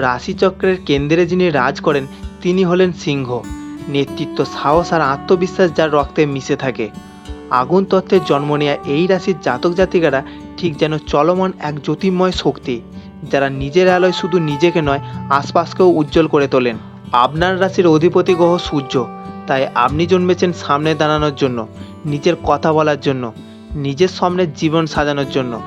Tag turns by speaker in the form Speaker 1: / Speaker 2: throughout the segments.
Speaker 1: রাশিচক্রের কেন্দ্রে যিনি রাজ করেন, তিনি হলেন সিংহ। নেতৃত্ব সাহস আর আত্মবিশ্বাস যার রক্তে মিশে থাকে। আগুন তত্ত্বের জন্ম নেওয়া এই রাশির জাতক জাতিকারা ঠিক যেন চলমান এক জ্যোতির্ময় শক্তি, যারা নিজের আলোয় শুধু নিজেকে নয়, আশপাশকেও উজ্জ্বল করে তোলেন। আপনার রাশির অধিপতি গ্রহ সূর্য, তাই আপনি জন্মেছেন সামনে দাঁড়ানোর জন্য, নিজের কথা বলার জন্য, নিজের সামনের জীবন সাজানোর জন্য।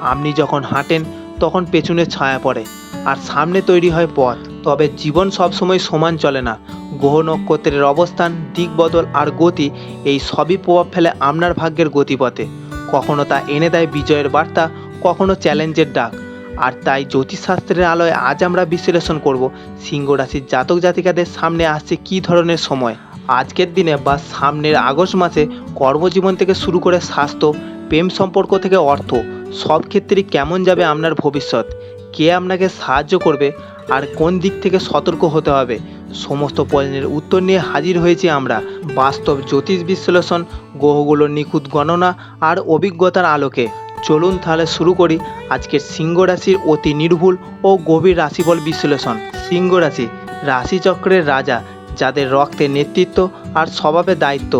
Speaker 1: আপনি যখন হাঁটেন, তখন পেছনে ছায়া পড়ে। আর সামনে তৈরি হয় পথ। তবে জীবন সবসময় সমান চলে না। গ্রহ নক্ষত্রের অবস্থান, দিক বদল আর গতি, এই সবই প্রভাব ফেলে আপনার ভাগ্যের গতিপথে। কখনো তা এনে দেয় বিজয়ের বার্তা, কখনো চ্যালেঞ্জের ডাক। আর তাই জ্যোতিষশাস্ত্রের আলোয় আজ আমরা বিশ্লেষণ করব সিংহ রাশির জাতক জাতিকাদের সামনে আসছে কী ধরনের সময়। আজকের দিনে বা সামনের আগস্ট মাসে কর্মজীবন থেকে শুরু করে স্বাস্থ্য, প্রেম সম্পর্ক থেকে অর্থ, সব ক্ষেত্রেই কেমন যাবে আপনার ভবিষ্যৎ। কে আপনাকে সাহায্য করবে আর কোন দিক থেকে সতর্ক হতে হবে? সমস্ত প্রশ্নের উত্তর নিয়ে হাজির হয়েছি আমরা। বাস্তব জ্যোতিষ বিশ্লেষণ, গ্রহগুলোর নিখুঁত গণনা আর অভিজ্ঞতার আলোকে। চলুন তাহলে শুরু করি আজকের সিংহ রাশির অতি নির্ভুল ও গভীর রাশিফল বিশ্লেষণ। সিংহ রাশি, রাশিচক্রের রাজা, যাদের রক্তে নেতৃত্ব আর স্বভাবে দায়িত্ব।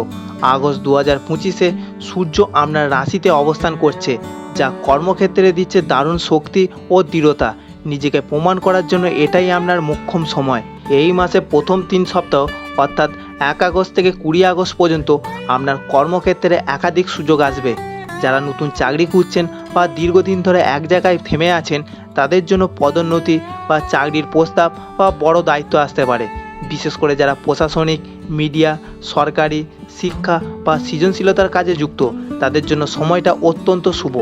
Speaker 1: আগস্ট দু হাজার পঁচিশে সূর্য আপনার রাশিতে অবস্থান করছে। যা কর্মক্ষেত্রে দিচ্ছে দারুণ শক্তি ও দৃঢ়তা। নিজেকে প্রমাণ করার জন্য এটাই আপনার মোক্ষম সময়। এই মাসে প্রথম তিন সপ্তাহ, অর্থাৎ এক আগস্ট থেকে কুড়ি আগস্ট পর্যন্ত আপনার কর্মক্ষেত্রে একাধিক সুযোগ আসবে। যারা নতুন চাকরি খুঁজছেন বা দীর্ঘদিন ধরে এক জায়গায় থেমে আছেন, তাদের জন্য পদোন্নতি বা চাকরির প্রস্তাব বা বড় দায়িত্ব আসতে পারে। বিশেষ করে যারা প্রশাসনিক, মিডিয়া, সরকারি, শিক্ষা বা সৃজনশীলতার কাজে যুক্ত তাদের জন্য সময়টা অত্যন্ত শুভ।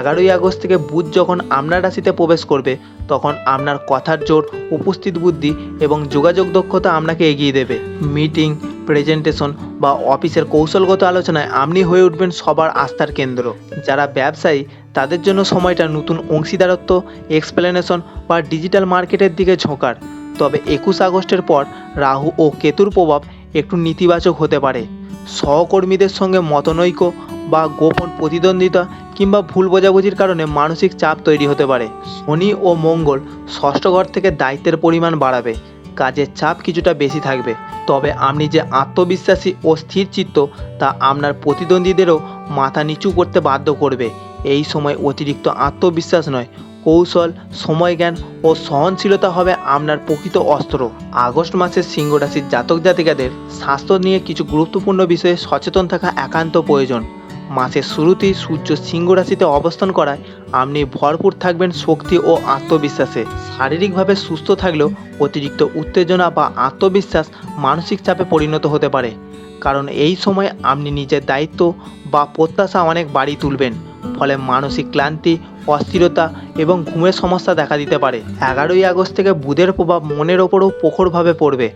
Speaker 1: এগারোই আগস্ট থেকে বুধ যখন আপনার রাশিতে প্রবেশ করবে, তখন আপনার কথার জোর, উপস্থিত বুদ্ধি এবং যোগাযোগ দক্ষতা আপনাকে এগিয়ে দেবে। মিটিং, প্রেজেন্টেশন বা অফিসের কৌশলগত আলোচনায় আপনি হয়ে উঠবেন সবার আস্থার কেন্দ্র। যারা ব্যবসায়ী, তাদের জন্য সময়টা নতুন অংশীদারত্ব এক্সপ্লেনেশন বা ডিজিটাল মার্কেটের দিকে ঝোঁকার। তবে একুশ আগস্টের পর রাহু ও কেতুর প্রভাব একটু নেতিবাচক হতে পারে। সহকর্মীদের সঙ্গে মতনৈক্য বা গোপন প্রতিদ্বন্দ্বিতা কিংবা ভুল বোঝাবুঝির কারণে মানসিক চাপ তৈরি হতে পারে। শনি ও মঙ্গল ষষ্ঠ ঘর থেকে দায়িত্বের পরিমাণ বাড়াবে, কাজের চাপ কিছুটা বেশি থাকবে। তবে আপনি যে আত্মবিশ্বাসী ও স্থির চিত্ত, তা আপনার প্রতিদ্বন্দ্বীদেরও মাথা নিচু করতে বাধ্য করবে। এই সময় অতিরিক্ত আত্মবিশ্বাস নয়, কৌশল, সময়জ্ঞান ও সহনশীলতা হবে আপনার প্রকৃত অস্ত্র। আগস্ট মাসের সিংহ রাশির জাতক জাতিকাদের স্বাস্থ্য নিয়ে কিছু গুরুত্বপূর্ণ বিষয়ে সচেতন থাকা একান্ত প্রয়োজন। মাসের শুরুতেই সূর্য সিংহ রাশিতে অবস্থান করায় আপনি ভরপুর থাকবেন শক্তি ও আত্মবিশ্বাসে। শারীরিকভাবে সুস্থ থাকলেও অতিরিক্ত উত্তেজনা বা আত্মবিশ্বাস মানসিক চাপে পরিণত হতে পারে। কারণ এই সময় আপনি নিজের দায়িত্ব বা প্রত্যাশা অনেক বাড়ি তুলবেন। ফলে মানসিক ক্লান্তি, অস্থিরতা এবং ঘুমের সমস্যা দেখা দিতে পারে। এগারোই আগস্ট থেকে বুধের প্রভাব মনের ওপরও প্রখরভাবে পড়বে।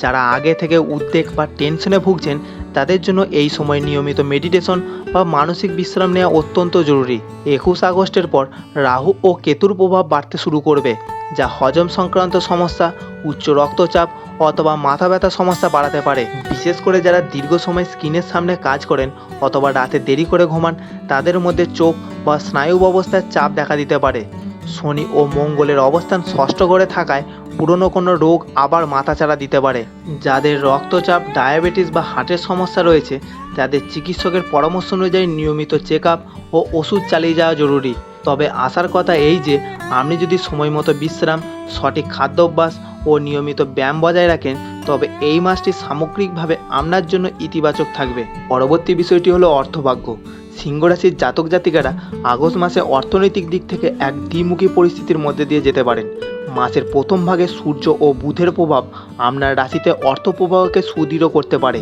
Speaker 1: যারা আগে থেকে উদ্বেগ বা টেনশনে ভুগছেন তাদের জন্য এই সময় নিয়মিত মেডিটেশন বা মানসিক বিশ্রাম নেওয়া অত্যন্ত জরুরি। একুশ আগস্টের পর রাহু ও কেতুর প্রভাব বাড়তে শুরু করবে, যা হজম সংক্রান্ত সমস্যা, উচ্চ রক্তচাপ অথবা মাথা ব্যথা সমস্যা বাড়াতে পারে। বিশেষ করে যারা দীর্ঘ সময় স্ক্রিনের সামনে কাজ করেন অথবা রাতে দেরি করে ঘুমান, তাদের মধ্যে চোখ বা স্নায়ু অবস্থায় চাপ দেখা দিতে পারে। শনি ও মঙ্গলের অবস্থান ষষ্ঠ ঘরে থাকায় পুরনো কোনো রোগ আবার মাথাচাড়া দিতে পারে। যাদের রক্তচাপ, ডায়াবেটিস বা হার্টের সমস্যা রয়েছে, তাদের চিকিৎসকের পরামর্শ অনুযায়ী নিয়মিত চেক ও ওষুধ চালিয়ে যাওয়া জরুরি। তবে আসার কথা এই যে, আপনি যদি সময় মতো বিশ্রাম, সঠিক খাদ্যাভ্যাস ও নিয়মিত ব্যায়াম বজায় রাখেন, তবে এই মাসটি সামগ্রিকভাবে আপনার জন্য ইতিবাচক থাকবে। পরবর্তী বিষয়টি হলো অর্থভাগ্য। সিংহ রাশির জাতক জাতিকারা আগস্ট মাসে অর্থনৈতিক দিক থেকে এক দ্বিমুখী পরিস্থিতির মধ্যে দিয়ে যেতে পারেন। মাসের প্রথম ভাগে সূর্য ও বুধের প্রভাব আপনার রাশিতে অর্থ প্রবাহকে সুদৃঢ় করতে পারে।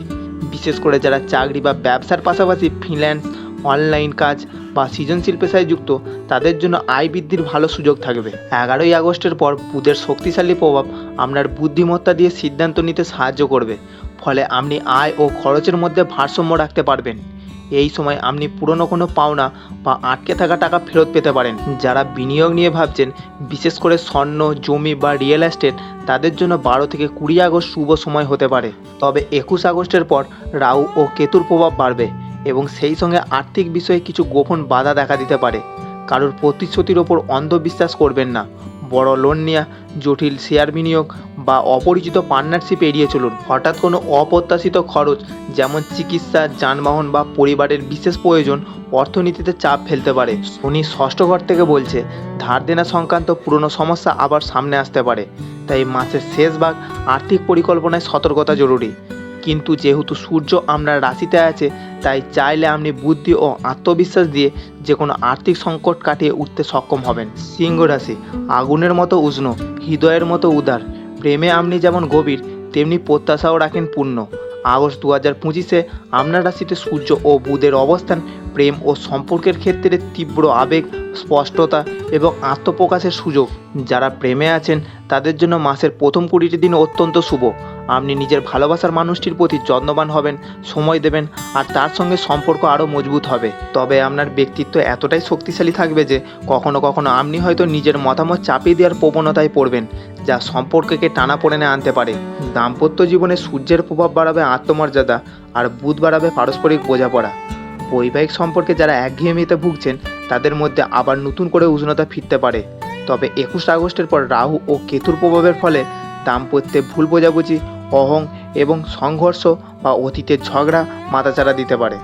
Speaker 1: বিশেষ করে যারা চাকরি বা ব্যবসার পাশাপাশি ফ্রিল্যান্স অনলাইন কাজ বা সৃজনশীল পেশায় যুক্ত, তাদের জন্য আয় বৃদ্ধির ভালো সুযোগ থাকবে। এগারোই আগস্টের পর বুধের শক্তিশালী প্রভাব আপনার বুদ্ধিমত্তা দিয়ে সিদ্ধান্ত নিতে সাহায্য করবে। ফলে আপনি আয় ও খরচের মধ্যে ভারসাম্য রাখতে পারবেন। এই সময় আপনি পুরনো কোনো পাওনা বা আটকে থাকা টাকা ফেরত পেতে পারেন। যারা বিনিয়োগ নিয়ে ভাবছেন, বিশেষ করে স্বর্ণ, জমি বা রিয়েল এস্টেট, তাদের জন্য বারো থেকে কুড়ি আগস্ট শুভ সময় হতে পারে। তবে একুশ আগস্টের পর রাহু ও কেতুর প্রভাব বাড়বে এবং সেই সঙ্গে আর্থিক বিষয়ে কিছু গোপন বাধা দেখা দিতে পারে। কারোর প্রতিশ্রুতির ওপর অন্ধবিশ্বাস করবেন না। বড় লোন নেওয়া জটিল শেয়ার বিনিয়োগ বা অপরিচিত পার্টনারশিপ এড়িয়ে চলুন। হঠাৎ কোনো অপ্রত্যাশিত খরচ, যেমন চিকিৎসা, যানবাহন বা পরিবারের বিশেষ প্রয়োজন, অর্থনীতিতে চাপ ফেলতে পারে। শনি ষষ্ঠ ঘর থেকে বলছে, ধার দেনা সংক্রান্ত পুরনো সমস্যা আবার সামনে আসতে পারে। তাই মাসের শেষ ভাগ আর্থিক পরিকল্পনায় সতর্কতা জরুরি। কিন্তু যেহেতু সূর্য আপনার রাশিতে আছে তাই চাইলে আপনি বুদ্ধি ও আত্মবিশ্বাস দিয়ে যে কোনো আর্থিক সংকট কাটিয়ে উঠতে সক্ষম হবেন। সিংহ রাশি, আগুনের মতো উষ্ণ, হৃদয়ের মতো উদার। প্রেমে আপনি যেমন গভীর, তেমনি প্রত্যাশাও রাখেন পূর্ণ। আগস্ট দু হাজার পঁচিশে আপনার রাশিতে সূর্য ও বুধের অবস্থান প্রেম ও সম্পর্কের ক্ষেত্রে তীব্র আবেগ, স্পষ্টতা এবং আত্মপ্রকাশের সুযোগ। যারা প্রেমে আছেন, তাদের জন্য মাসের প্রথম কুড়িটি দিন অত্যন্ত শুভ। আপনি নিজের ভালোবাসার মানুষটির প্রতি যত্নবান হবেন, সময় দেবেন, আর তার সঙ্গে সম্পর্ক আরও মজবুত হবে। তবে আপনার ব্যক্তিত্ব এতটাই শক্তিশালী থাকবে যে কখনো কখনো আপনি হয়তো নিজের মতামত চাপিয়ে দেওয়ার প্রবণতায় পড়বেন, যা সম্পর্ককে টানা পড়েনে আনতে পারে। দাম্পত্য জীবনে সূর্যের প্রভাব বাড়াবে আত্মমর্যাদা, আর বুধ বাড়াবে পারস্পরিক বোঝাপড়া। বৈবাহিক সম্পর্কে যারা একঘেয়েমিতে ভুগছেন, তাদের মধ্যে আবার নতুন করে উষ্ণতা ফিরতে পারে। তবে একুশ আগস্টের পর রাহু ও কেতুর প্রভাবের ফলে দাম্পত্যে ভুল বোঝাবুঝি অহং এবং সংঘর্ষ বা অতীতের ঝগড়া মাথাচাড়া দিতে পারে।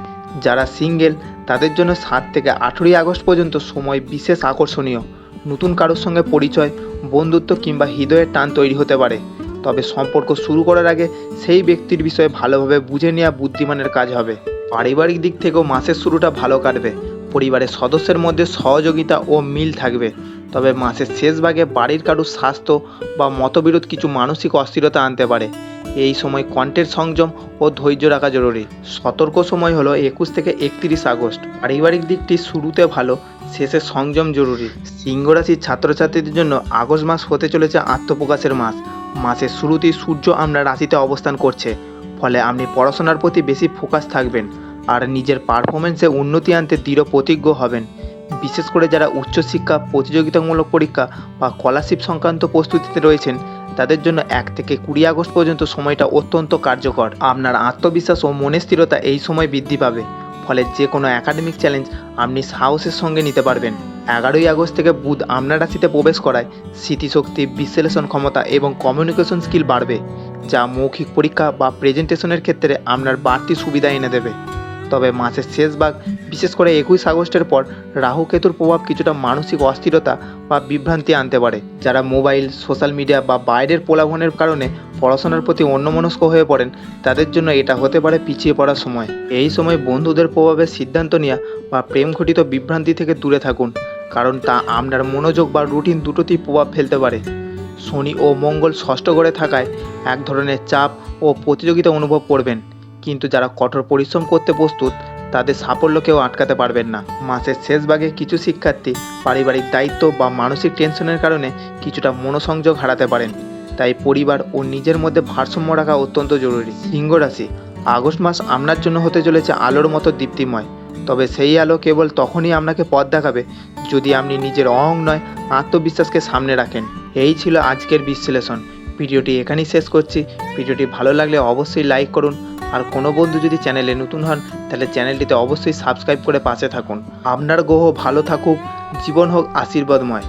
Speaker 1: যারা সিঙ্গেল, তাদের জন্য সাত থেকে আঠেরোই আগস্ট পর্যন্ত সময় বিশেষ আকর্ষণীয়। নতুন কারোর সঙ্গে পরিচয়, বন্ধুত্ব কিংবা হৃদয়ের টান তৈরি হতে পারে। তবে সম্পর্ক শুরু করার আগে সেই ব্যক্তির বিষয়ে ভালোভাবে বুঝে নেওয়া বুদ্ধিমানের কাজ হবে। পারিবারিক দিক থেকেও মাসের শুরুটা ভালো কাটবে। পরিবারের সদস্যের মধ্যে সহযোগিতা ও মিল থাকবে। তবে মাসের শেষ ভাগে বাড়ির কারুর স্বাস্থ্য বা মতবিরোধ কিছু মানসিক অস্থিরতা আনতে পারে। এই সময় কণ্ঠের সংযম ও ধৈর্য রাখা জরুরি। সতর্ক সময় হলো একুশ থেকে একত্রিশ আগস্ট। পারিবারিক দিকটি শুরুতে ভালো, শেষে সংযম জরুরি। সিংহ রাশির ছাত্রছাত্রীদের জন্য আগস্ট মাস হতে চলেছে আত্মপ্রকাশের মাস। মাসের শুরুতেই সূর্য আমরা রাশিতে অবস্থান করছে। ফলে আপনি পড়াশোনার প্রতি বেশি ফোকাস থাকবেন আর নিজের পারফরমেন্সে উন্নতি আনতে দৃঢ় প্রতিজ্ঞ হবেন। বিশেষ করে যারা উচ্চশিক্ষা, প্রতিযোগিতামূলক পরীক্ষা বা স্কলারশিপ সংক্রান্ত প্রস্তুতিতে রয়েছেন তাদের জন্য এক থেকে কুড়ি আগস্ট পর্যন্ত সময়টা অত্যন্ত কার্যকর। আপনার আত্মবিশ্বাস ও মনের স্থিরতা এই সময় বৃদ্ধি পাবে। ফলে যে কোনো একাডেমিক চ্যালেঞ্জ আপনি সাহসের সঙ্গে নিতে পারবেন। এগারোই আগস্ট থেকে বুধ আপনার রাশিতে প্রবেশ করায় স্মৃতিশক্তি, বিশ্লেষণ ক্ষমতা এবং কমিউনিকেশন স্কিল বাড়বে, যা মৌখিক পরীক্ষা বা প্রেজেন্টেশনের ক্ষেত্রে আপনার বাড়তি সুবিধা এনে দেবে। তবে মাসের শেষ ভাগ বিশেষ করে একুশ আগস্টের পর রাহু কেতুর প্রভাব কিছুটা মানসিক অস্থিরতা বা বিভ্রান্তি আনতে পারে, যারা মোবাইল, সোশ্যাল মিডিয়া বা বাইরের প্রলাভনের কারণে পড়াশোনার প্রতি অন্যমনস্ক হয়ে পড়েন, তাদের জন্য এটা হতে পারে পিছিয়ে পড়ার সময়। এই সময় বন্ধুদের প্রভাবে সিদ্ধান্ত নেওয়া বা প্রেম ঘটিত বিভ্রান্তি থেকে দূরে থাকুন, কারণ তা আপনার মনোযোগ বা রুটিন দুটোতেই প্রভাব ফেলতে পারে। শনি ও মঙ্গল ষষ্ঠ ঘরে থাকায় এক ধরনের চাপ ও প্রতিযোগিতা অনুভব করবেন, কিন্তু যারা কঠোর পরিশ্রম করতে প্রস্তুত তাদের সাফল্য কেউ আটকাতে পারবেন না। মাসের শেষ ভাগে কিছু শিক্ষার্থী পারিবারিক দায়িত্ব বা মানসিক টেনশনের কারণে কিছুটা মনোসংযোগ হারাতে পারেন। তাই পরিবার ও নিজের মধ্যে ভারসাম্য রাখা অত্যন্ত জরুরি। সিংহ রাশি, আগস্ট মাস আপনার জন্য হতে চলেছে আলোর মতো দীপ্তিময়। তবে সেই আলো কেবল তখনই আপনাকে পথ দেখাবে যদি আপনি নিজের অহং নয়, আত্মবিশ্বাসকে সামনে রাখেন। এই ছিল আজকের বিশ্লেষণ। ভিডিওটি এখানেই শেষ করছি। ভিডিওটি ভালো লাগলে অবশ্যই লাইক করুন আর কোনো বন্ধু যদি চ্যানেলে নতুন হন, তাহলে চ্যানেলটিতে অবশ্যই সাবস্ক্রাইব করে পাশে থাকুন। আপনার গ্রহ ভালো থাকুক, জীবন হোক আশীর্বাদময়।